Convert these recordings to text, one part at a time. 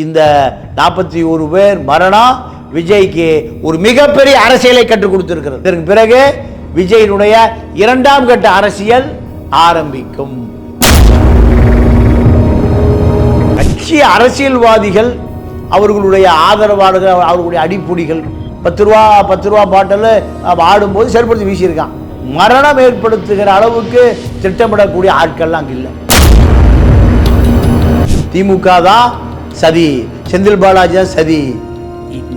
இந்த நாற்பத்தி ஒரு பேர் மரணம் விஜய்க்கு ஒரு மிகப்பெரிய அரசியலை கற்றுக் கொடுத்திருக்கிறது. இதற்கு பிறகு விஜயினுடைய இரண்டாம் கட்ட அரசியல் ஆரம்பிக்கும். கட்சி அரசியல்வாதிகள் அவர்களுடைய ஆதரவாளர்கள் அவர்களுடைய அடிப்பொடிகள் பத்து ரூபா பத்து ரூபா பாட்டில் ஆடும்போது செயல்படுத்தி வீசியிருக்கான். மரணம் ஏற்படுத்துகிற அளவுக்கு திட்டமிடக்கூடிய ஆட்கள்லாம் அங்கே இல்லை. திமுக தான் சதி. செந்தில் பாலாஜி தான் சதி.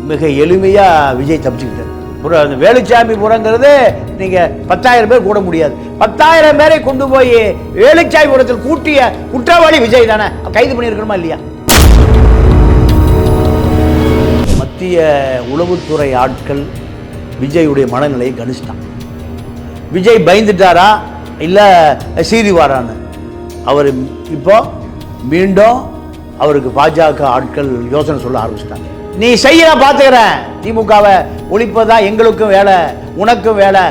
மிக எளிமையாக விஜய் தப்பிச்சுக்கிட்டார். ஒரு அந்த வேலுச்சாமி புறங்கிறது நீங்கள் பத்தாயிரம் பேர் கூட முடியாது. பத்தாயிரம் பேரை கொண்டு போய் வேலுச்சாமி புறத்தில் கூட்டிய குற்றவாளி விஜய் தானே? கைது பண்ணியிருக்கணுமா இல்லையா? மத்திய உளவுத்துறை ஆட்கள் விஜயுடைய மனநிலையை கணிச்சிட்டான் விஜய் பயந்துட்டாரா? இல்லை சீறி வாரான்னு. அவர் இப்போ மீண்டும் அவருக்கு பாஜக ஆட்கள் யோசனை சொல்ல ஆரம்பிச்சிட்டாங்க. நீ செய்ய நான் பார்த்துக்கிறேன் திமுகவை ஒழிப்பதா எங்களுக்கும் வேலை உனக்கும் வேலை.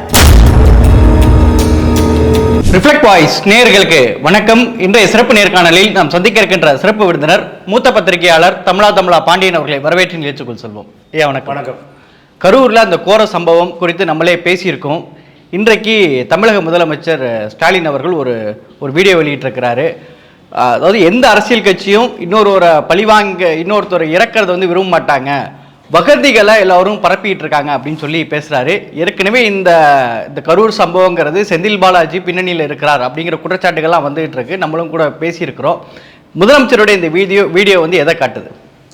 ரிஃப்ளெக்ட் வாய்ஸ் நேயர்களுக்கு வணக்கம். இன்றைய சிறப்பு நேர்காணலில் நாம் சந்திக்க இருக்கின்ற சிறப்பு விருந்தினர் மூத்த பத்திரிகையாளர் தமிழா தமிழா பாண்டியன் அவர்களை வரவேற்று நிகழ்ச்சிக்குள் செல்வோம். ஐயா வணக்கம். வணக்கம். கரூரில் அந்த கோர சம்பவம் குறித்து நம்மளே பேசியிருக்கோம். இன்றைக்கு தமிழக முதலமைச்சர் ஸ்டாலின் அவர்கள் ஒரு ஒரு வீடியோ வெளியிட்டிருக்கிறாரு. அதாவது எந்த அரசியல் கட்சியும் இன்னொரு ஒரு பழிவாங்க இன்னொருத்தரை இறக்கிறத வந்து விரும்ப மாட்டாங்க. வகதிகளை எல்லோரும் பரப்பிட்டு இருக்காங்க அப்படின்னு சொல்லி பேசுகிறாரு ஏற்கனவே இந்த இந்த கரூர் சம்பவங்கிறது செந்தில் பாலாஜி பின்னணியில் இருக்கிறார் அப்படிங்கிற குற்றச்சாட்டுகள்லாம் வந்துகிட்டு இருக்கு. நம்மளும் கூட பேசியிருக்கிறோம். முதலமைச்சருடைய இந்த வீடியோ வீடியோ வந்து எதை காட்டுது?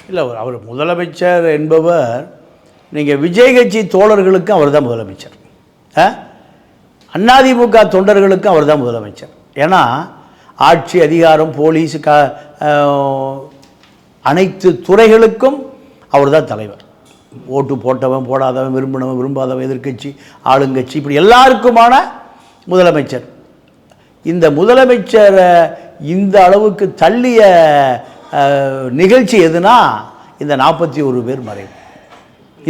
இல்லை அவர் முதலமைச்சர் என்பவர் நீங்கள் விஜய் கட்சி தோழர்களுக்கும் அவர் தான் முதலமைச்சர். ஆ? அதிமுக தொண்டர்களுக்கும் அவர் தான் முதலமைச்சர். ஏன்னா ஆட்சி அதிகாரம் போலீஸ் க அனைத்து துறைகளுக்கும் அவர் தான் தலைவர். ஓட்டு போட்டவன் போடாதவன் விரும்பினவன் விரும்பாதவன் எதிர்க்கட்சி ஆளுங்கட்சி இப்படி எல்லாருக்குமான முதலமைச்சர். இந்த முதலமைச்சரை இந்த அளவுக்கு தள்ளிய நிகழ்ச்சி எதுனா இந்த நாற்பத்தி ஒரு பேர் மறைவு.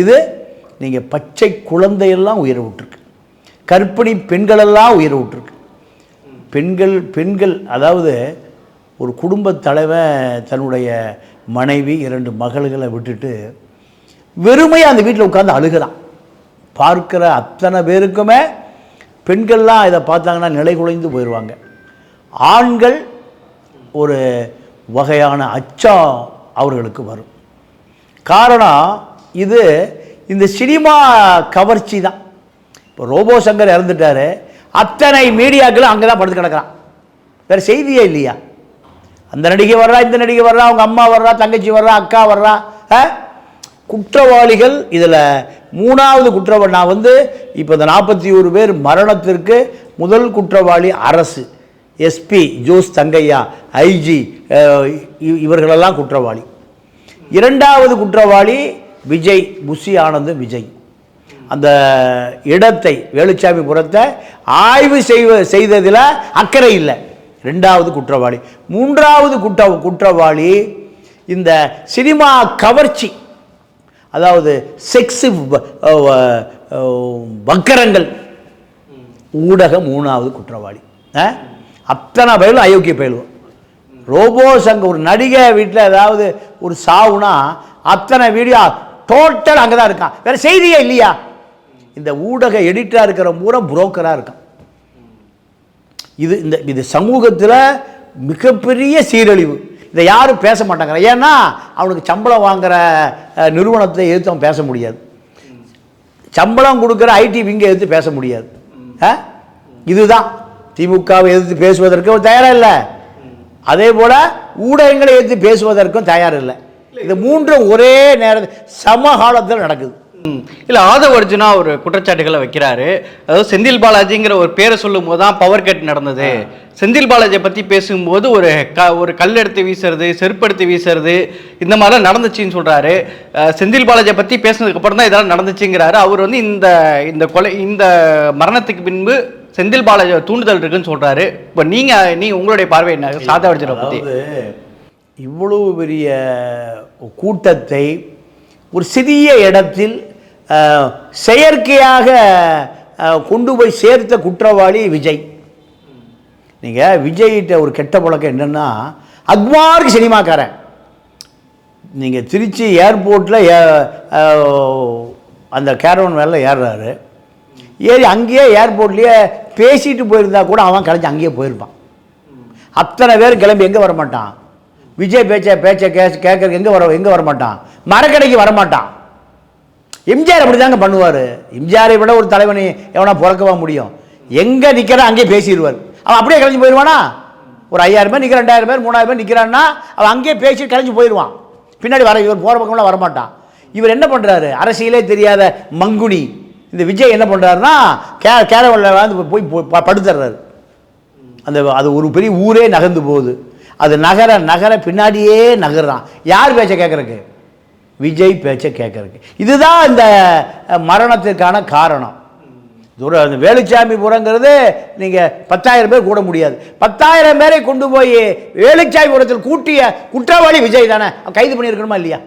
இது நீங்கள் பச்சை குழந்தையெல்லாம் உயிரை விட்டுருக்கு. கற்பிணி பெண்களெல்லாம் உயிரை விட்டுருக்கு. பெண்கள் பெண்கள் அதாவது ஒரு குடும்பத் தலைவன் தன்னுடைய மனைவி இரண்டு மகள்களை விட்டுட்டு வெறுமையாக அந்த வீட்டில் உட்காந்து அழுகிறான். பார்க்குற அத்தனை பேருக்குமே பெண்கள்லாம் இதை பார்த்தாங்கன்னா நிலை குலைந்து போயிடுவாங்க ஆண்கள் ஒரு வகையான அச்சம் அவர்களுக்கு வரும். காரணம் இது இந்த சினிமா கவர்ச்சி தான். இப்போ ரோபோ சங்கர் இறந்துட்டாரு. அத்தனை மீடியாக்களும் அங்கே தான் படுத்து கிடக்கிறான். வேறு செய்தியே இல்லையா? அந்த நடிகை வர்றா இந்த நடிகை வர்றா அவங்க அம்மா வர்றா தங்கச்சி வர்றா அக்கா வர்றா குற்றவாளிகள் இதில் மூணாவது குற்றவாளி. நான் வந்து இப்போ இந்த நாற்பத்தி ஒரு பேர் மரணத்திற்கு முதல் குற்றவாளி அரசு. எஸ்பி ஜோஸ் தங்கையா ஐஜி இவர்களெல்லாம் குற்றவாளி. இரண்டாவது குற்றவாளி விஜய் புஷி ஆனந்தும் விஜய். அந்த இடத்தை வேலுச்சாமிபுரத்தை ஆய்வு செய்வ செய்ததில் அக்கறை இல்லை. ரெண்டாவது குற்றவாளி. மூன்றாவது குற்ற குற்றவாளி இந்த சினிமா கவர்ச்சி அதாவது செக்ஸு வக்கரங்கள். ஊடக மூணாவது குற்றவாளி. ஆ? அத்தனை பயிலும் அயோக்கிய பயிலும் ரோபோ சங்க ஒரு நடிகை வீட்டில் ஏதாவது ஒரு சாவுனா அத்தனை வீடியோ டோட்டல் அங்கே தான் இருக்கான். வேறு செய்தியே இல்லையா? இந்த ஊடக எடிட்டராக இருக்கிற பூரா புரோக்கராக இருக்கான். இது இந்த இது சமூகத்தில் மிகப்பெரிய சீரழிவு. இதை யாரும் பேச மாட்டாங்க. ஏன்னா அவனுக்கு சம்பளம் வாங்குற அஹ், நிறுவனத்தை எதிர்த்து அவன் பேச முடியாது. சம்பளம் கொடுக்குற ஐடி விங்க எதிர்த்து பேச முடியாது? இதுதான். திமுகவை எதிர்த்து பேசுவதற்கு தயாராக இல்லை அதே போல் ஊடகங்களை எதிர்த்து பேசுவதற்கும் தயார் இல்லை இது மூன்றும் ஒரே நேரத்தில் சமகாலத்தில் நடக்குது. இல்ல ஆதவ அர்ஜுனா ஒரு குற்றச்சாட்டுகளை வைக்கிறாரு. அதாவது செந்தில் பாலாஜிங்கிற ஒரு பேரை சொல்லும் போது தான் பவர் கட் நடந்தது செந்தில் பாலாஜியை பத்தி பேசும்போது ஒரு க ஒரு கல் எடுத்து வீசுறது செருப்பு எடுத்து வீசுறது இந்த மாதிரிலாம் நடந்துச்சுன்னு சொல்றாரு. அஹ், செந்தில் பாலாஜியை பத்தி பேசுனதுக்கு அப்புறம் தான் இதெல்லாம் நடந்துச்சுங்கிறாரு. அவர் வந்து இந்த இந்த கொலை இந்த மரணத்துக்கு பின்பு செந்தில் பாலாஜி தூண்டுதல் இருக்குன்னு சொல்றாரு. இப்போ நீங்க நீங்க உங்களுடைய பார்வை என்ன? சாதா அர்ஜுனை பத்தி. அதாவது இவ்வளவு பெரிய கூட்டத்தை ஒரு சிறிய இடத்தில் செயற்கையாக கொண்டு போய் சேர்த்த குற்றவாளி விஜய். நீங்கள் விஜய்கிட்ட ஒரு கெட்ட பழக்கம் என்னென்னா அக்மார்க்கு சினிமாக்காரன். நீங்கள் திருச்சி ஏர்போர்ட்டில் அந்த கேரவன் மேலே ஏறுறாரு. ஏறி அங்கேயே ஏர்போர்ட்லேயே பேசிட்டு போயிருந்தா கூட அவன் கிளம்பி அங்கேயே போயிருப்பான். அத்தனை பேர் கிளம்பி எங்கே வரமாட்டான்? விஜய் பேச்ச பேச்ச கே கேட்கறதுக்கு எங்கே வர எங்கே வரமாட்டான்? மரக்கடைக்கு வரமாட்டான். எம்ஜிஆர் அப்படி தாங்க பண்ணுவார். எம்ஜிஆரை விட ஒரு தலைவனை எவனா பிறக்கவா முடியும்? எங்கே நிற்கிறா அங்கேயே பேசிடுவார். அவன் அப்படியே கிளம்பி போயிடுவானா? ஒரு ஐயாயிரம் பேர் நிற்கிற ரெண்டாயிரம் பேர் மூணாயிரம் பேர் நிற்கிறான்னா அவன் அங்கேயே பேசி கலைஞ்சு போயிடுவான். பின்னாடி வர இவர் போகிற பக்கம்லாம் வரமாட்டான். இவர் என்ன பண்ணுறாரு அரசியலே தெரியாத மங்குனி. இந்த விஜய் என்ன பண்ணுறாருன்னா கே கேரவலில் வந்து போய் ப- படுத்துடுறாரு அந்த அது ஒரு பெரிய ஊரே நகர்ந்து போகுது. அது நகர நகர பின்னாடியே நகர்றான். யார் பேச்சை கேட்குறக்கு விஜய் பேச்சை கேட்குறக்கு இதுதான் இந்த மரணத்திற்கான காரணம். ஒரு அந்த வேலுச்சாமிபுரங்கிறது நீங்கள் பத்தாயிரம் பேர் கூட முடியாது. பத்தாயிரம் பேரை கொண்டு போய் வேலுச்சாமிபுரத்தில் கூட்டிய குற்றவாளி விஜய் தானே? கைது பண்ணியிருக்கணுமா இல்லையா.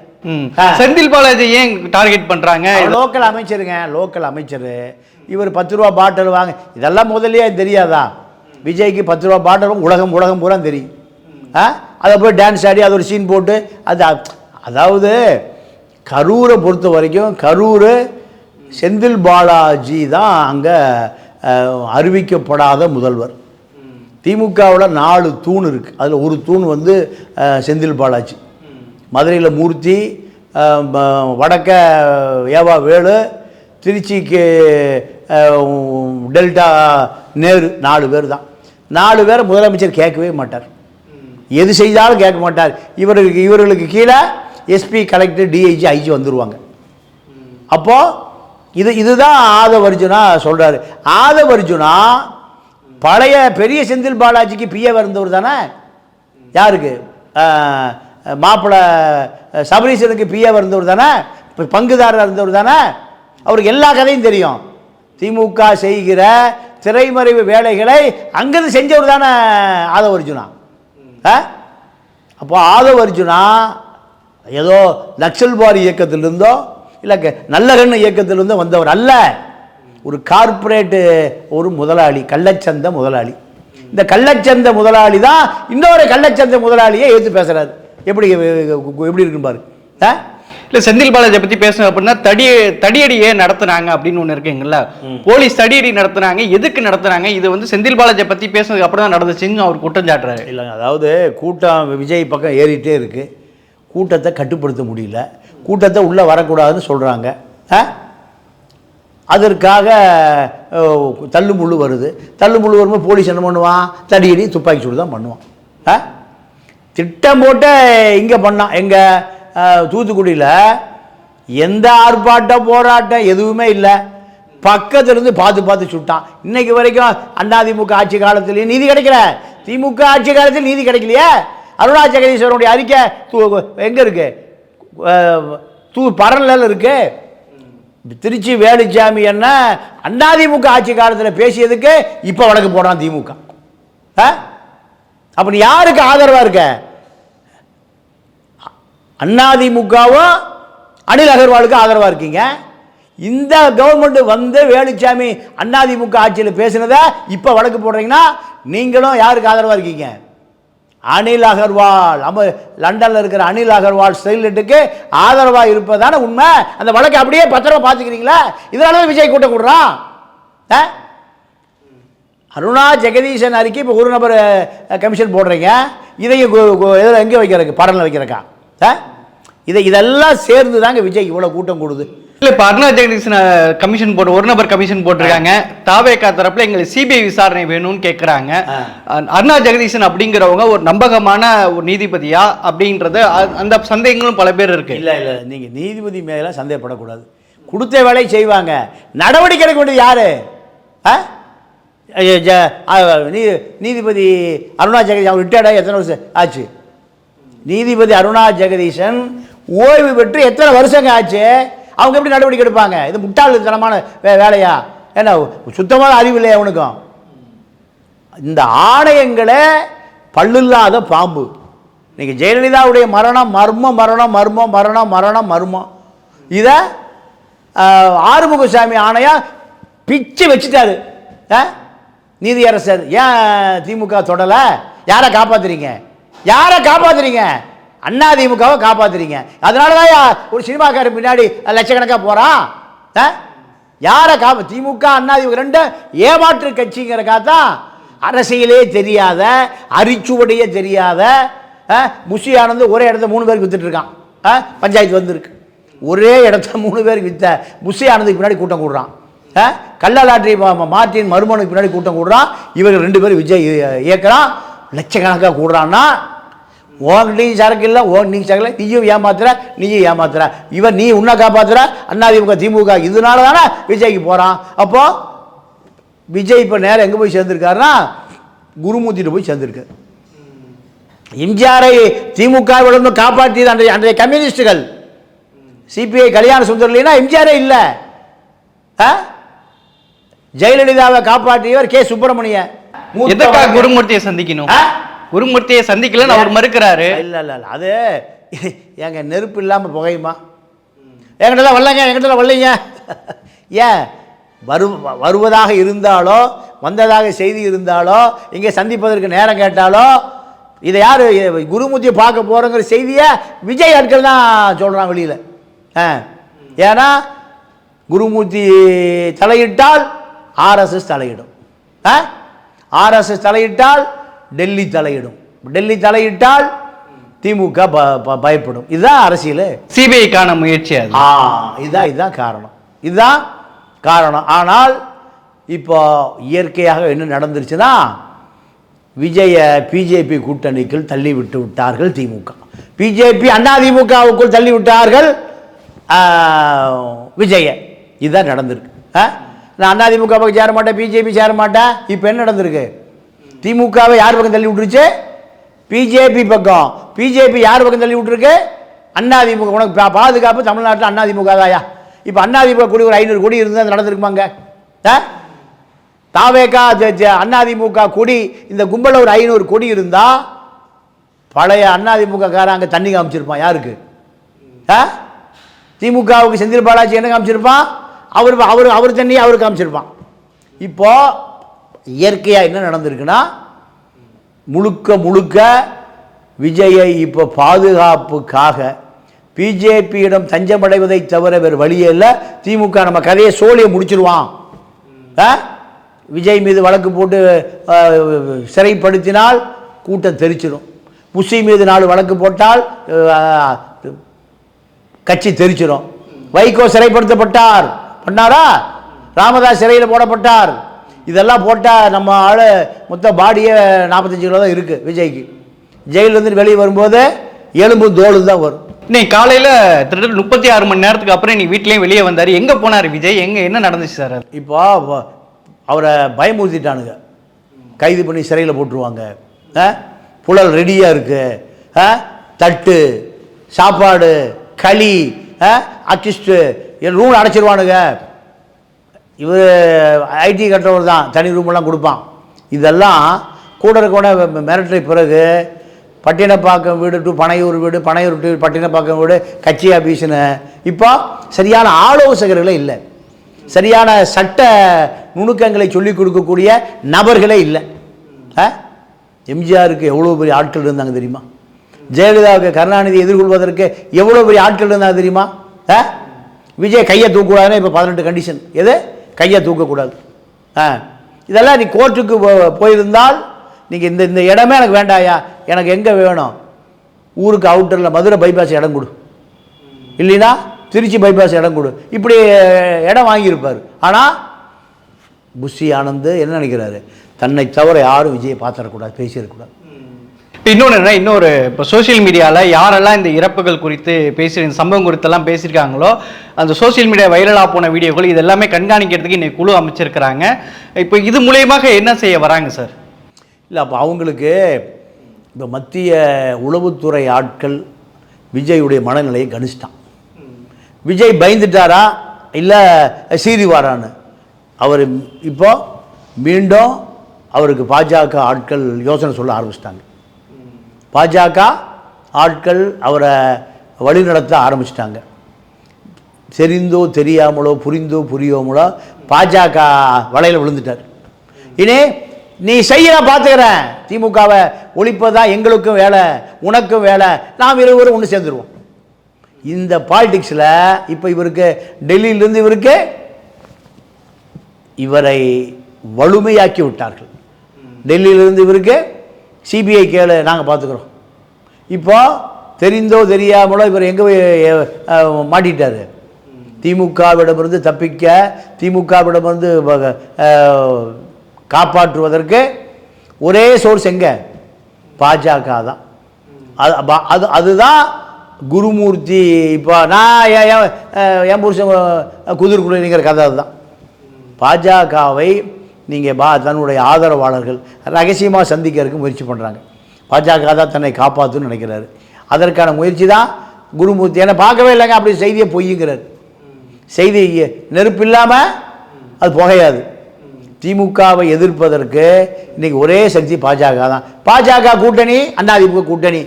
செந்தில் பாலாஜி ஏன் டார்கெட் பண்றாங்க? அவர் லோக்கல் அமைச்சருங்க லோக்கல் அமைச்சர். இவர் பத்து ரூபா பாட்டில் வாங்க இதெல்லாம் முதல்லயே தெரியாதா? விஜய்க்கு பத்து ரூபா பாட்டில் உலகம் உலகம் பூரா தெரியும். அதை போய் டான்ஸ் ஆடி அது ஒரு சீன் போட்டு அது அதாவது கரூரை பொறுத்த வரைக்கும் கரூர் செந்தில் பாலாஜி தான் அங்கே அறிவிக்கப்படாத முதல்வர். திமுகவில் நாலு தூண் இருக்குது அதில் ஒரு தூண் வந்து செந்தில் பாலாஜி. மதுரையில் மூர்த்தி வடக்க ஏவா வேலு திருச்சிக்கு டெல்டா நேரு நாலு பேர் தான். நாலு பேரை முதலமைச்சர் கேட்கவே மாட்டார். எது செய்தாலும் கேட்க மாட்டார். இவருக்கு இவர்களுக்கு கீழே எஸ்பி கலெக்டர் டிஐஜி ஐஜி வந்துடுவாங்க அப்போது இது இதுதான் ஆதவர்ஜுனா சொல்கிறாரு ஆதவர்ஜுனா பழைய பெரிய செந்தில் பாலாஜிக்கு பிஏ இருந்தவர் தானே? யாருக்கு? மாப்பிள்ளை சபரீசனுக்கு பிஏ இருந்தவர் தானே? இப்போ பங்குதாரர் இருந்தவர் தானே? அவருக்கு எல்லா கதையும் தெரியும். திமுக செய்கிற திரைமறைவு வேலைகளை அங்கிருந்து செஞ்சவர் தானே ஆதவர்ஜுனா ஆ? அப்போ ஆதவர்ஜுனா ஏதோ நக்சல்வாரி இயக்கத்திலிருந்தோ இல்லை நல்லகண்ணு இயக்கத்திலிருந்தோ வந்தவர் அல்ல. ஒரு கார்ப்பரேட்டு ஒரு முதலாளி கள்ளச்சந்த முதலாளி. இந்த கள்ளச்சந்த முதலாளி தான் இன்னொரு கள்ளச்சந்த முதலாளியை எடுத்து பேசுறாரு. எப்படி எப்படி இருக்குன்னு பாரு. ஆ? இல்ல செந்தில் பாலாஜியை பத்தி பேசணும் அப்படின்னா தடி தடியடி ஏன் நடத்துனாங்க அப்படின்னு ஒண்ணு இருக்குங்கல்ல போலீஸ் தடியடி நடத்துனாங்க எதுக்கு நடத்துனாங்க இது வந்து செந்தில் பாலாஜியை பத்தி பேசுனதுக்கு அப்புறம் தான் நடந்துச்சுன்னு அவர் குற்றம் சாட்டுறாரு. இல்லைங்க அதாவது கூட்டம் விஜய் பக்கம் ஏறிட்டே இருக்கு. கூட்டத்தை கட்டுப்படுத்த முடியல. கூட்டத்தை உள்ளே வரக்கூடாதுன்னு சொல்கிறாங்க ஆ? அதற்காக தள்ளு முள்ளு வருது. தள்ளு முள்ளு வரும்போது போலீஸ் என்ன பண்ணுவான்? தடியடி துப்பாக்கி சூடு தான் பண்ணுவான். ஆ? திட்டம் போட்டு இங்கே பண்ணான் எங்கள் தூத்துக்குடியில் எந்த ஆர்ப்பாட்டம் போராட்டம் எதுவுமே இல்லை. பக்கத்துலேருந்து பார்த்து பார்த்து சுட்டான். இன்றைக்கு வரைக்கும் அண்ணாதிமுக ஆட்சி காலத்துலேயும் நீதி கிடைக்கல. திமுக ஆட்சி காலத்தில் நீதி கிடைக்கலையே. அருணா ஜெகதீஸ்வரனுடைய அறிக்கை எங்கே இருக்கு? தூ பரலில் இருக்கு. திருச்சி வேலுச்சாமி என்ன அதிமுக ஆட்சி காலத்தில் பேசியதுக்கு இப்போ வழக்கு போடுறான் திமுக. ஆ அப்ப நீ யாருக்கு ஆதரவாக இருக்க? அதிமுகவும் அனில் அகர்வாலுக்கு ஆதரவாக இருக்கீங்க. இந்த கவர்மெண்ட் வந்து வேலுச்சாமி அதிமுக ஆட்சியில் பேசினதை இப்போ வழக்கு போடுறீங்கன்னா நீங்களும் யாருக்கு ஆதரவாக இருக்கீங்க? அனில் அகர்வால். நம்ம லண்டனில் இருக்கிற அனில் அகர்வால் ஸ்டைலட்டுக்கு ஆதரவாக இருப்பதான உண்மை. அந்த வழக்கை அப்படியே பத்திரமா பார்த்துக்கிறீங்களா? இதனால தான் விஜய் கூட்டம் கூடுறான். ஆ? அருணா ஜெகதீசன் அறிக்கை இப்போ ஒரு நபர் கமிஷன் போடுறீங்க. இதையும் இதில் எங்கே வைக்கிறதுக்கு? படனில் வைக்கிறக்கா ஆ? இதை இதெல்லாம் சேர்ந்து தாங்க விஜய் இவ்வளோ கூட்டம் கூடுது. இப்ப அருணா ஜெகதீசன் அஹ், கமிஷன் போட்டு ஒரு நபர் கமிஷன் போட்டிருக்காங்க. தாவேகா தரப்புல எங்களுக்கு சிபிஐ விசாரணை வேணும்னு. அஹ், அருணா ஜெகதீசன் அப்படிங்கிறவங்க ஒரு நம்பகமான ஒரு நீதிபதியா அப்படின்றது அந்த சந்தேகங்களும் பல பேர் இருக்கு. இல்லை இல்லை நீங்கள் நீதிபதி மேலே சந்தேகப்படக்கூடாது. கொடுத்த வேலை செய்வாங்க. நடவடிக்கை எடுக்க வேண்டியது யாரு? நீதிபதி அருணா ஜெகதீஷ் அவர் ரிட்டையர்டாக எத்தனை வருஷம் ஆச்சு? நீதிபதி அருணா ஜெகதீசன் ஓய்வு பெற்று எத்தனை வருஷங்க ஆச்சு? அவங்க எப்படி நடவடிக்கை எடுப்பாங்க? இது முட்டாள்தனமான வே வேலையா? என்ன சுத்தமான அறிவு இல்லையா அவனுக்கும் இந்த ஆணையங்களே பல்லில்லாத பாம்பு. நீங்கள் ஜெயலலிதாவுடைய மரணம் மர்மம் மரணம் மர்மம் மரணம் மரணம் மர்மம். இதை ஆறுமுகசாமி ஆணையா பிச்சு வச்சுட்டாரு. ஆ? நீதியரசர். ஏன் திமுக தொடலை? யாரை காப்பாத்துறீங்க? யாரை அண்ணா திமுகவை காப்பாத்துறீங்க. அதனால தான் ஒரு சினிமாக்காரன் பின்னாடி லட்சக்கணக்காக போகிறான் ஆ? யாரை காப்ப திமுக அதிமுக ரெண்டும் ஏமாற்று கட்சிங்கிறக்கா தான் அரசியலே தெரியாத அரிச்சுவடையே தெரியாத ஆ, முஷி ஆனந்து ஒரே இடத்த மூணு பேருக்கு வித்துட்ருக்கான் ஆ, பஞ்சாயத்து வந்திருக்கு. ஒரே இடத்த மூணு பேருக்கு வித்த முஷி ஆனந்துக்கு பின்னாடி கூட்டம் கூடுறான். ஆ, கள்ளலாற்றி மா- மார்ட்டின் மருமனுக்கு பின்னாடி கூட்டம் கூடுறான். இவங்க ரெண்டு பேரும் விஜய் இயக்கிறான். லட்சக்கணக்காக கூடுறான்னா உன்கிட்டையும் சரக்கு இல்லை நீ சரக்கு இல்லை நீயும் ஏமாத்துற நீயும் ஏமாத்துற. இவன் நீ உன்னை காப்பாத்துற அதிமுக திமுக. இதனால தானே விஜய்க்கு போகிறான் அப்போ விஜய் இப்போ நேரம் எங்கே போய் சேர்ந்துருக்காருன்னா குருமூர்த்திட்டு போய் சேர்ந்துருக்காரு. எம்ஜிஆரை திமுகவிலிருந்து காப்பாற்றியது அன்றைய அன்றைய கம்யூனிஸ்டுகள். சிபிஐ கல்யாண சுந்தரலினா எம்ஜிஆரே இல்லை? ஜெயலலிதாவை காப்பாற்றியவர் கே. சுப்பிரமணியன். வழக்கறிஞர். குருமூர்த்தியை சந்திக்கணும்? குருமூர்த்தியை சந்திக்கலன்னு அவர் மறுக்கிறாரு. இல்ல இல்ல இல்ல. அது ஏங்க நெருப்பு இல்லாம புகையுமா? என்கிட்ட வரலங்க என்கிட்ட வரலைங்க. ஏன்? வரு வருவதாக இருந்தாலோ வந்ததாக செய்தி இருந்தாலோ இங்கே சந்திப்பதற்கு நேரம் கேட்டாலோ இதை யார் குருமூர்த்தியை பார்க்க போகிறோங்கிற செய்தியை விஜய் ஆட்கள் தான் சொல்கிறான் வெளியில். ஆ. ஏன்னா குருமூர்த்தி தலையிட்டால் ஆர்எஸ்எஸ் தலையிடும். ஆ? ஆர்எஸ்எஸ் தலையிட்டால் டெல்லி தலையிடும். டெல்லி தலையிட்டால் திமுக பயப்படும். இதுதான் அரசியல். சிபிஐக்கான முயற்சி ஆ இதுதான் இதுதான் காரணம். இதுதான் காரணம். ஆனால் இப்போ இயற்கையாக என்ன நடந்துருச்சுன்னா விஜய பிஜேபி கூட்டணிக்குள் தள்ளி விட்டு விட்டார்கள் திமுக. பிஜேபி அதிமுகவுக்குள் தள்ளி விட்டார்கள் விஜய. இதுதான் நடந்திருக்கு? நான் அதிமுக பக்கம் சேர மாட்டேன் பிஜேபி சேர மாட்டேன் இப்போ என்ன நடந்திருக்கு? திமுகவை யார் பக்கம் தள்ளி விட்டுருச்சு? பிஜேபி பக்கம். பிஜேபி யார் பக்கம் தள்ளி விட்டுருக்கு? அதிமுக உனக்கு பா- பாதுகாப்பு தமிழ்நாட்டில் அதிமுக தாயா? இப்போ அதிமுக கூடி ஒரு ஐநூறு கோடி இருந்தால் நடந்திருக்குமாங்க ஆ? தாவேகா ஜ- அதிமுக கொடி இந்த கும்பல ஒரு ஐநூறு கொடி இருந்தா பழைய அதிமுக காரன் அங்கே தண்ணி காமிச்சிருப்பான். யாருக்கு? ஆ? திமுகவுக்கு செந்தில் பாலாஜி என்ன காமிச்சிருப்பான்? அவர் அவர் அவர் தண்ணி அவர் காமிச்சிருப்பான். இப்போ இயற்கையாக என்ன நடந்திருக்குன்னா முழுக்க முழுக்க விஜயை இப்போ பாதுகாப்புக்காக பிஜேபியிடம் தஞ்சமடைவதை தவிர வேறு வழியே இல்லை. திமுக நம்ம கதையை சோழியை முடிச்சிருவான். ஆ? விஜய் மீது வழக்கு போட்டு சிறைப்படுத்தினால் கூட்டம் தெரிச்சிடும் புஷி மீது நாலு வழக்கு போட்டால் கட்சி தெரிச்சிடும் வைகோ சிறைப்படுத்தப்பட்டார். பண்ணாரா? ராமதாஸ் சிறையில் போடப்பட்டார். இதெல்லாம் போட்டால் நம்ம ஆள் மொத்த பாடியே நாற்பத்தஞ்சு கிலோ தான் இருக்குது விஜய்க்கு. ஜெயிலிருந்து வெளியே வரும்போது எலும்பு தோல் தான் வரும். இன்னைக்கு காலையில கிட்டத்தட்ட முப்பத்தி ஆறு மணி நேரத்துக்கு அப்புறம் நீ வீட்லயும் வெளியே வந்தாரு. எங்க போனாரு விஜய்? எங்க என்ன நடந்துச்சு சார் அது? இப்போ அவரை பயமுறுத்திட்டானுங்க. கைது பண்ணி சிறையில் போட்டுருவாங்க? புழல் ரெடியாக இருக்கு. ஆ? தட்டு சாப்பாடு களி அக்கிஸ்ட்டு ரூம் அடைச்சிருவானுங்க. இவர் ஐடி கட்டுறவர் தான். தனி ரூமெல்லாம் கொடுப்பான். இதெல்லாம் கூட இருக்கவன மிரட்டுற பிறகு பட்டினப்பாக்கம் வீடு டு பனையூர் வீடு பனையூர் டு பட்டினப்பாக்கம் வீடு கட்சி ஆஃபீஸ்னு இப்போ சரியான ஆலோசகர்களே இல்லை. சரியான சட்ட நுணுக்கங்களை சொல்லிக் கொடுக்கக்கூடிய நபர்களே இல்லை. ஆ? எம்ஜிஆருக்கு எவ்வளோ பெரிய ஆட்கள் இருந்தாங்க தெரியுமா? ஜெயலலிதாவுக்கு கருணாநிதி எதிர்கொள்வதற்கு எவ்வளோ பெரிய ஆட்கள் இருந்தாங்க தெரியுமா? ஆ? விஜய் கையை தூக்கூடாதுன்னு இப்போ பதினெட்டு கண்டிஷன் எது? கையை தூக்கக்கூடாது. ஆ. இதெல்லாம் நீ கோர்ட்டுக்கு போ- போயிருந்தால் நீங்கள் இந்த இந்த இடமே எனக்கு வேண்டாயா? எனக்கு எங்கே வேணும்? ஊருக்கு அவுட்டரில் மதுரை பைபாஸ் இடம் கொடு. இல்லைன்னா திருச்சி பைபாஸ் இடம் கொடு. இப்படி இடம் வாங்கியிருப்பார். ஆனால் புஷி ஆனந்த் என்ன நினைக்கிறாரு? தன்னை தவிர யாரும் விஜயை பார்த்துடக்கூடாது பேசிடக்கூடாது. இன்னொன்று என்ன இன்னொரு இப்போ சோஷியல் மீடியாவில் யாரெல்லாம் இந்த இறப்புகள் குறித்து பேசி இந்த சம்பவம் குறித்தெல்லாம் பேசியிருக்காங்களோ அந்த சோஷியல் மீடியா வைரலாக போன வீடியோக்கள் இது எல்லாமே கண்காணிக்கிறதுக்கு இன்னைக்கு குழு அமைச்சிருக்கிறாங்க. இப்போ இது மூலயமாக என்ன செய்ய வராங்க சார் இல்லை அப்போ அவங்களுக்கு இந்த மத்திய உளவுத்துறை ஆட்கள் விஜயுடைய மனநிலையை கணிச்சிட்டான். விஜய் பயந்துட்டாரா? இல்லை சீறிவாரான்னு. அவர் இப்போ மீண்டும் அவருக்கு பாஜக ஆட்கள் யோசனை சொல்ல ஆரம்பிச்சிட்டாங்க. பாஜக ஆட்கள் அவரை வழிநடத்த ஆரம்பிச்சிட்டாங்க. தெரிந்தோ தெரியாமலோ புரிந்தோ புரியாமலோ பாஜக வலையில் விழுந்துட்டார். இனி நீ செய்ய நான் பார்த்துக்கிறேன் திமுகவை ஒழிப்பதான் எங்களுக்கும் வேலை உனக்கும் வேலை நாம் இருவரும் ஒன்று சேர்ந்துருவோம். இந்த பாலிடிக்ஸில் இப்போ இவருக்கு டெல்லியிலிருந்து இவருக்கு இவரை வலுமையாக்கி விட்டார்கள். டெல்லியிலிருந்து இவருக்கு சிபிஐ கேளு நாங்கள் பார்த்துக்குறோம் இப்போ தெரிந்தோ தெரியாமலோ இவர் எங்கே மாட்டிட்டார்? திமுகவிடமிருந்து தப்பிக்க திமுகவிடமிருந்து வ- காப்பாற்றுவதற்கு ஒரே சோர்ஸ் எங்கே? பாஜக தான். அது அது அதுதான் குருமூர்த்தி இப்போ நான் என் என், என் புருஷன் குதிர்குடிங்கிற கதை அதுதான். பாஜகவை நீங்கள் பா தன்னுடைய ஆதரவாளர்கள் ரகசியமாக சந்திக்கிறதுக்கு முயற்சி பண்ணுறாங்க பாஜக தான் தன்னை காப்பாற்றுன்னு நினைக்கிறாரு. அதற்கான முயற்சி தான் குருமூர்த்தி. ஏன்னா பார்க்கவே இல்லைங்க அப்படி செய்தியை பொய்யுங்கிறார். செய்தி நெருப்பு இல்லாமல் அது புகையாது. திமுகவை எதிர்ப்பதற்கு இன்னைக்கு ஒரே சக்தி பாஜக தான். பாஜக கூட்டணி அதிமுக கூட்டணி.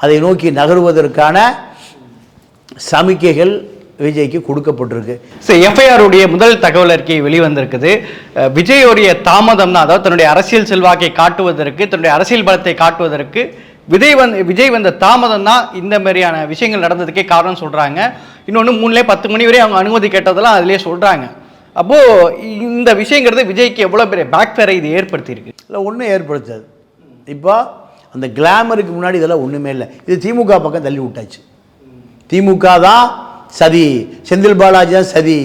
அதை நோக்கி நகருவதற்கான சமிக்கைகள் விஜய்க்கு கொடுக்கப்பட்டிருக்கு. சரி எஃப்ஐஆர் உடைய முதல் தகவல் அறிக்கை வெளிவந்திருக்குது. விஜயோடைய தாமதம் தான் அதாவது தன்னுடைய அரசியல் செல்வாக்கை காட்டுவதற்கு தன்னுடைய அரசியல் பலத்தை காட்டுவதற்கு விஜய் வந்து விஜய் வந்த தாமதம் தான் இந்த மாதிரியான விஷயங்கள் நடந்ததுக்கே காரணம் சொல்றாங்க. இன்னொன்று மூணுலே பத்து மணி வரை அவங்க அனுமதி கேட்டதெல்லாம் அதிலே சொல்றாங்க. அப்போ இந்த விஷயங்கிறது விஜய்க்கு எவ்வளவு பெரிய பேக் ஃபேரை இது ஏற்படுத்தியிருக்கு? இல்லை ஒன்றும் ஏற்படுத்தாது. இப்போ அந்த கிளாமருக்கு முன்னாடி இதெல்லாம் ஒன்றுமே இல்லை. இது திமுக பக்கம் தள்ளி விட்டாச்சு. திமுக தான் சதி. செந்தில் பாலாஜி தான் சதி.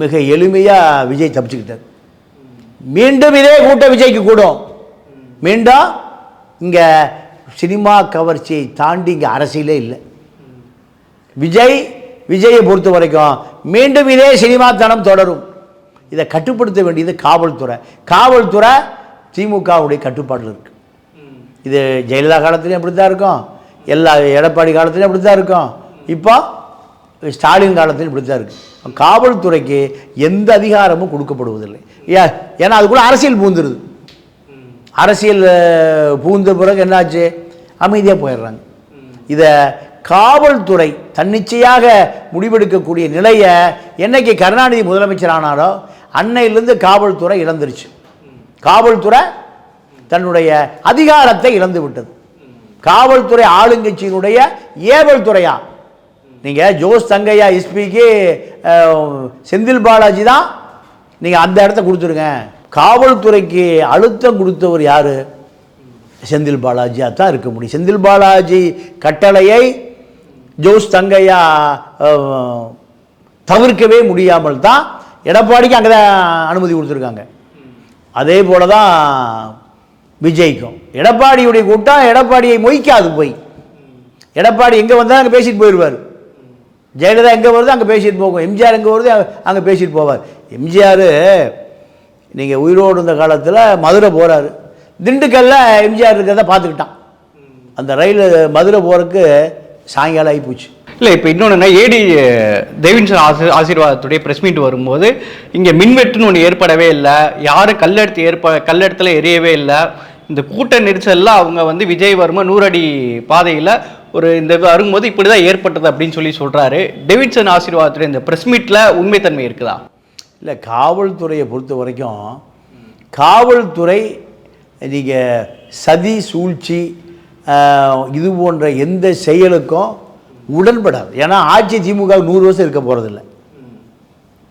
மிக எளிமையாக விஜய் தப்பிச்சுக்கிட்டார். மீண்டும் இதே கூட்டம் விஜய்க்கு கூடும். மீண்டும் இங்கே சினிமா கவர்ச்சியை தாண்டி இங்கே அரசியலே இல்லை. விஜய் விஜயை பொறுத்த வரைக்கும் மீண்டும் இதே சினிமா தனம் தொடரும். இதை கட்டுப்படுத்த வேண்டியது காவல்துறை. காவல்துறை திமுகவுடைய கட்டுப்பாட்டில் இருக்கு. இது ஜெயலலிதா காலத்துலேயும் அப்படி தான் இருக்கும். எல்லா எடப்பாடி காலத்துலேயும் அப்படி தான் இருக்கும். இப்போ ஸ்டாலின் காலத்தில் இப்படி தான் இருக்குது காவல்துறைக்கு எந்த அதிகாரமும் கொடுக்கப்படுவதில்லை. ஏன் ஏன்னா அதுக்குள்ள அரசியல் பூந்துருது. அரசியல் பூந்த பிறகு என்னாச்சு? அமைதியாக போயிடுறாங்க. இதை காவல்துறை தன்னிச்சையாக முடிவெடுக்கக்கூடிய நிலையை என்னைக்கு கருணாநிதி முதலமைச்சர் ஆனாரோ அன்னையிலிருந்து காவல்துறை இழந்துருச்சு. காவல்துறை தன்னுடைய அதிகாரத்தை இழந்து விட்டது காவல்துறை ஆளுங்கட்சியினுடைய ஏவல் துறையாக நீங்கள் ஜோஸ் தங்கையா எஸ்பிக்கு செந்தில் பாலாஜி தான் நீங்கள் அந்த இடத்த கொடுத்துருங்க. காவல்துறைக்கு அழுத்தம் கொடுத்தவர் யார்? செந்தில் பாலாஜியாக தான் இருக்க முடியும். செந்தில் பாலாஜி கட்டளையை ஜோஸ் தங்கையா தவிர்க்கவே முடியாமல் தான் எடப்பாடிக்கு அங்கே தான் அனுமதி கொடுத்துருக்காங்க. அதே போல தான் விஜய்க்கும். எடப்பாடியுடைய கூட்டம் எடப்பாடியை மொய்க்காது போய். எடப்பாடி எங்கே வந்தால் அங்கே பேசிட்டு போயிடுவார் ஜெயலலிதா எங்கே வருதோ அங்கே பேசிட்டு போகும். எம்ஜிஆர் எங்கே வருதோ அங்கே பேசிட்டு போவார். எம்ஜிஆர் நீங்கள் உயிரோடு இருந்த காலத்தில் மதுரை போகிறாரு திண்டுக்கல்ல எம்ஜிஆர் இருக்கிறத பார்த்துக்கிட்டான். அந்த ரயில் மதுரை போகிறதுக்கு சாயங்காலம் ஆகி போச்சு இல்லை இப்போ இன்னொன்று ஏடி தேவின்சன் ஆசி ஆசீர்வாதத்துடைய ப்ரெஸ் மீட் வரும்போது இங்கே மின்வெட்டுன்னு ஒன்று ஏற்படவே இல்லை. யாரும் கல்லெடுத்து ஏற்ப கல்லெடுத்துல எரியவே இல்லை. இந்த கூட்ட நெரிசலில் அவங்க வந்து விஜய் வர்மா நூறடி பாதையில் ஒரு இந்த வரும்போது இப்படி தான் ஏற்பட்டது அப்படின்னு சொல்லி சொல்கிறாரு டேவிட்சன் ஆசீர்வாதத்துடைய இந்த ப்ரெஸ் மீட்டில் உண்மைத்தன்மை இருக்குதா? இல்லை காவல்துறையை பொறுத்த வரைக்கும் காவல்துறை நீங்கள் சதி சூழ்ச்சி இது போன்ற எந்த செயலுக்கும் உடன்படாது. ஏன்னா ஆட்சி திமுக நூறு வருஷம் இருக்க போகிறதில்ல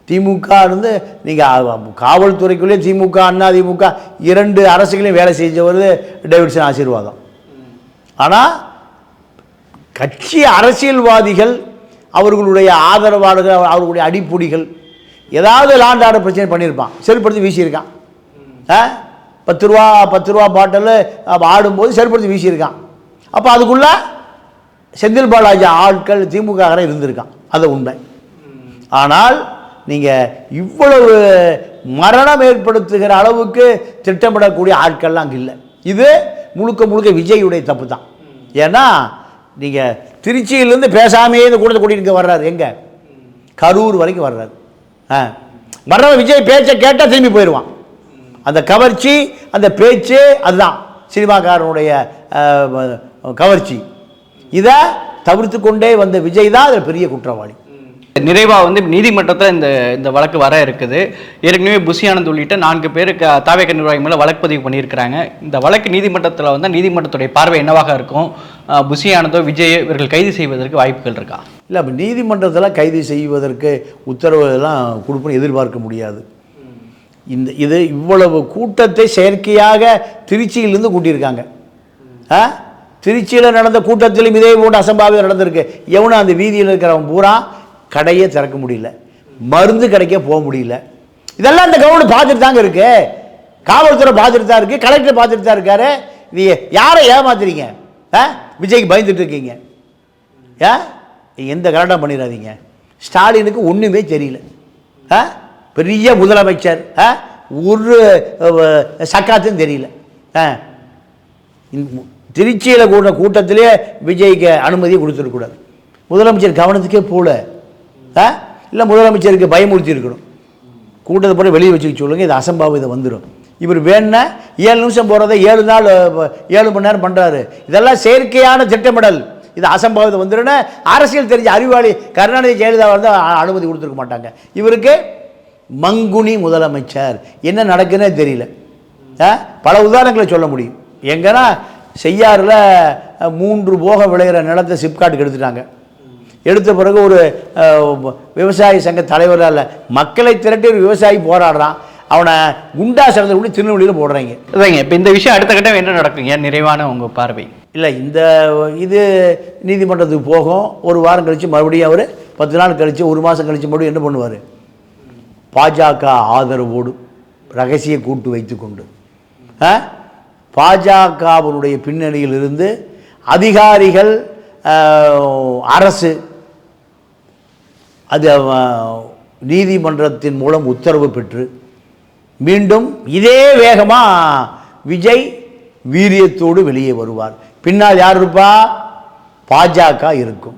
திமுக இருந்து நீங்கள் காவல்துறைக்குள்ளேயே திமுக அண்ணா திமுக இரண்டு அரசுகளையும் வேலை செஞ்சவர் டேவிட்சன் ஆசீர்வாதம். ஆனால் கட்சி அரசியல்வாதிகள் அவர்களுடைய ஆதரவாளர்கள் அவர்களுடைய அடிப்பொடிகள் ஏதாவது லாண்ட் ஆர்டர் பிரச்சனை பண்ணியிருப்பான். செருப்படுத்தி வீசியிருக்கான். ஆ? பத்து ரூபா பத்து ரூபா பாட்டில் ஆடும்போது செருப்படுத்தி வீசியிருக்கான். அப்போ அதுக்குள்ள செந்தில் பாலாஜி ஆட்கள் திமுக இருந்திருக்கான். அது உண்மை. ஆனால் நீங்கள் இவ்வளவு மரணம் ஏற்படுத்துகிற அளவுக்கு திட்டமிடக்கூடிய ஆட்கள்லாம் அங்கே இல்லை. இது முழுக்க முழுக்க விஜயுடைய தப்பு தான். ஏன்னா நீங்கள் திருச்சியிலேருந்து பேசாமையே இந்த கூட்டத்தை கூட்டிட்டு இங்கே வர்றாரு. எங்கே? கரூர் வரைக்கும் வர்றாரு. ஆ. வர்றவன் விஜய் பேச்சை கேட்டால் திரும்பி போயிடுவான். அந்த கவர்ச்சி அந்த பேச்சு அதுதான். சினிமாக்காரனுடைய கவர்ச்சி. இதை தவிர்த்து கொண்டே வந்த விஜய் தான் அதில் பெரிய குற்றவாளி. நிறைவாக வந்து நீதிமன்றத்தில் இந்த இந்த வழக்கு வர இருக்குது. ஏற்கனவே புசியானந்த் உள்ளிட்ட நான்கு பேருக்கு தாவேக நிர்வாகி மேலே வழக்கு பதிவு பண்ணியிருக்கிறாங்க. இந்த வழக்கு நீதிமன்றத்தில் வந்து நீதிமன்றத்துடைய பார்வை என்னவாக இருக்கும்? புசியானந்தோ விஜய் இவர்கள் கைது செய்வதற்கு வாய்ப்புகள் இருக்கா? இல்லை அப்போ நீதிமன்றத்தில் கைது செய்வதற்கு உத்தரவு எல்லாம் கொடுப்போன்னு எதிர்பார்க்க முடியாது. இந்த இது இவ்வளவு கூட்டத்தை செயற்கையாக திருச்சியிலிருந்து கூட்டியிருக்காங்க. ஆ திருச்சியில் நடந்த கூட்டத்திலும் இதே போட்டு அசம்பாவிதம் நடந்திருக்கு. எவனும் அந்த வீதியில் இருக்கிறவன் பூரா கடையே திறக்க முடியல. மருந்து கடைக்கே போக முடியல. இதெல்லாம் இந்த கவர்மெண்ட் பார்த்துட்டு தாங்க இருக்கு. காவல்துறை பார்த்துட்டு தான் இருக்கு. கலெக்டர் பார்த்துட்டு தான் இருக்காரு. இது யாரை ஏமாத்துறீங்க? ஆ? விஜய்க்கு பயந்துட்டு இருக்கீங்க. ஏ எந்த கரெக்டாக பண்ணிடாதீங்க. ஸ்டாலினுக்கு ஒன்றுமே தெரியல. ஆ? பெரிய முதலமைச்சர். ஆ? ஒரு சக்காத்துன்னு தெரியல. ஆ? திருச்சியில் கூட கூட்டத்திலே விஜய்க்கு அனுமதியை கொடுத்துருக்கூடாது முதலமைச்சர் கவனத்துக்கே போகல இல்லை முதலமைச்சருக்கு பயமுறுத்தி இருக்கணும். கூட்டத்தை போட வெளியே வச்சுக்க சொல்லுங்கள் இது அசம்பாவிதம் வந்துடும் இவர் வேணுன்னா ஏழு நிமிஷம் போகிறத ஏழு நாள் ஏழு மணி நேரம் பண்ணுறாரு இதெல்லாம் செயற்கையான திட்டமிடல். இது அசம்பாவிதம் வந்துடுன்னு அரசியல் தெரிஞ்ச அறிவாளி கருணாநிதி ஜெயலலிதா வந்து அனுமதி கொடுத்துருக்க மாட்டாங்க. இவருக்கு மங்குனி முதலமைச்சர். என்ன நடக்குன்னே தெரியல. ஆ? பல உதாரணங்களை சொல்ல முடியும். எங்கன்னா செய்யாறில் மூன்று போக விளையிற நிலத்தை சிப்காட்டுக்கு எடுத்துட்டாங்க. எடுத்த பிறகு ஒரு விவசாய சங்க தலைவராக இல்லை மக்களை திரட்டி ஒரு விவசாயி போராடுறான். அவனை குண்டா சங்கத்தில் கூட திருநெல்வேலியில் போடுறாங்க. அதாங்க இப்போ இந்த விஷயம் அடுத்த கட்டம் என்ன நடக்குங்க? நிறைவான உங்க பார்வை. இல்லை இந்த இது நீதிமன்றத்துக்கு போகும். ஒரு வாரம் கழித்து மறுபடியும் அவர் பத்து நாள் கழித்து ஒரு மாதம் கழித்து மறுபடியும் என்ன பண்ணுவார்? பாஜக ஆதரவோடு ரகசிய கூட்டு வைத்துக்கொண்டு? பாஜகவினுடைய பின்னணியிலிருந்து அதிகாரிகள் அரசு அது நீதிமன்றத்தின் மூலம் உத்தரவு பெற்று மீண்டும் இதே வேகமாக விஜய் வீரியத்தோடு வெளியே வருவார். பின்னால் யார் இருப்பா? பாஜக இருக்கும்.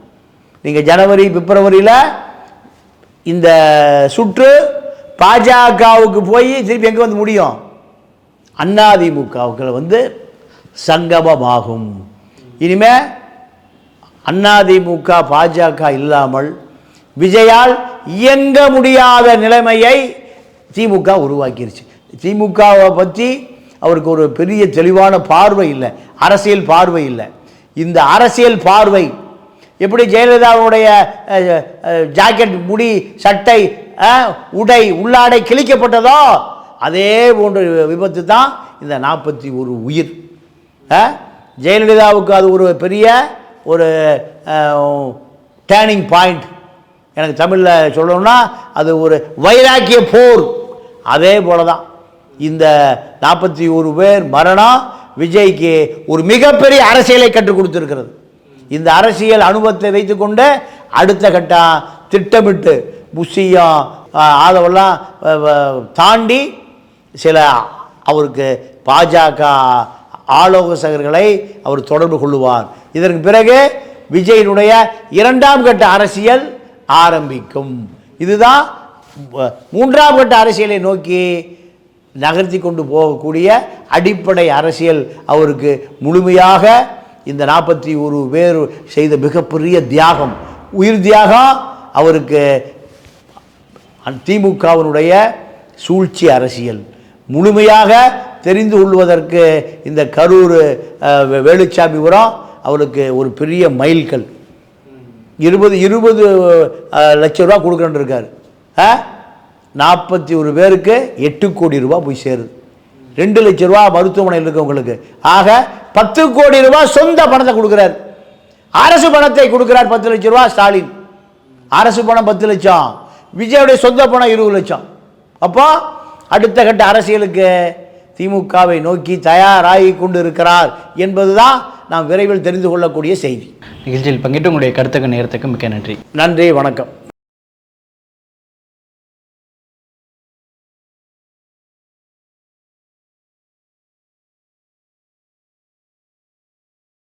நீங்கள் ஜனவரி பிப்ரவரியில் இந்த சுற்று பாஜகவுக்கு போய் திருப்பி எங்கே வந்து முடியும்? அதிமுகவுக்கு வந்து சங்கமமாகும். இனிமே அதிமுக பாஜக இல்லாமல் விஜயால் இயங்க முடியாத நிலைமையை திமுக உருவாக்கிருச்சு. திமுகவை பற்றி அவருக்கு ஒரு பெரிய தெளிவான பார்வை இல்லை. அரசியல் பார்வை இல்லை. இந்த அரசியல் பார்வை எப்படி ஜெயலலிதாவுடைய ஜாக்கெட் முடி சட்டை உடை உள்ளாடை கிழிக்கப்பட்டதோ அதே போன்ற விபத்து தான் இந்த நாற்பத்தி ஒரு உயிர். ஜெயலலிதாவுக்கு அது ஒரு பெரிய ஒரு டேர்னிங் பாயிண்ட் எனக்கு தமிழில் சொல்லணும்னா அது ஒரு வைராக்கிய போர். அதே போல தான் இந்த நாற்பத்தி ஒரு பேர் மரணம் விஜய்க்கு ஒரு மிகப்பெரிய அரசியலை கற்றுக் கொடுத்துருக்கிறது. இந்த அரசியல் அனுபவத்தை வைத்துக்கொண்டு அடுத்த கட்டம் திட்டமிட்டு புஷியம் ஆதவெல்லாம் தாண்டி சில அவருக்கு பாஜக ஆலோசகர்களை அவர் தொடர்பு கொள்ளுவார். இதற்கு பிறகு விஜயினுடைய இரண்டாம் கட்ட அரசியல் ஆரம்பிக்கும். இதுதான் அஹ், மூன்றாம் கட்ட அரசியலை நோக்கி நகர்த்தி கொண்டு போகக்கூடிய அடிப்படை அரசியல் அவருக்கு முழுமையாக இந்த நாற்பத்தி ஒரு பேர் செய்த மிகப்பெரிய தியாகம். உயிர் தியாகம் அவருக்கு திமுகவினுடைய சூழ்ச்சி அரசியல். முழுமையாக தெரிந்து கொள்வதற்கு இந்த கரூர் வே- வேலுச்சாமிபுரம் அவருக்கு ஒரு பெரிய மைல்கல் இருபது இருபது லட்ச ரூபா கொடுக்குறேன்னு இருக்கார். நாற்பத்தி ஒரு பேருக்கு எட்டு கோடி ரூபா போய் சேருது. ரெண்டு லட்ச ரூபா மருத்துவமனையில் இருக்கவங்களுக்கு. ஆக பத்து கோடி ரூபா சொந்த பணத்தை கொடுக்குறார். அரசு பணத்தை கொடுக்குறார் பத்து லட்ச ரூபா ஸ்டாலின். அரசு பணம் பத்து லட்சம். விஜயுடைய சொந்த பணம் இருபது லட்சம். அப்போ அடுத்த கட்ட அரசியலுக்கு திமுகவை நோக்கி தயாராகி கொண்டு இருக்கிறார் என்பதுதான் நாம் விரைவில் தெரிந்து கொள்ளக்கூடிய செய்தி. நிகழ்ச்சியில் பங்கிட்டு உங்களுடைய கருத்துக்கு நேரத்துக்கு மிக்க நன்றி. நன்றி வணக்கம்.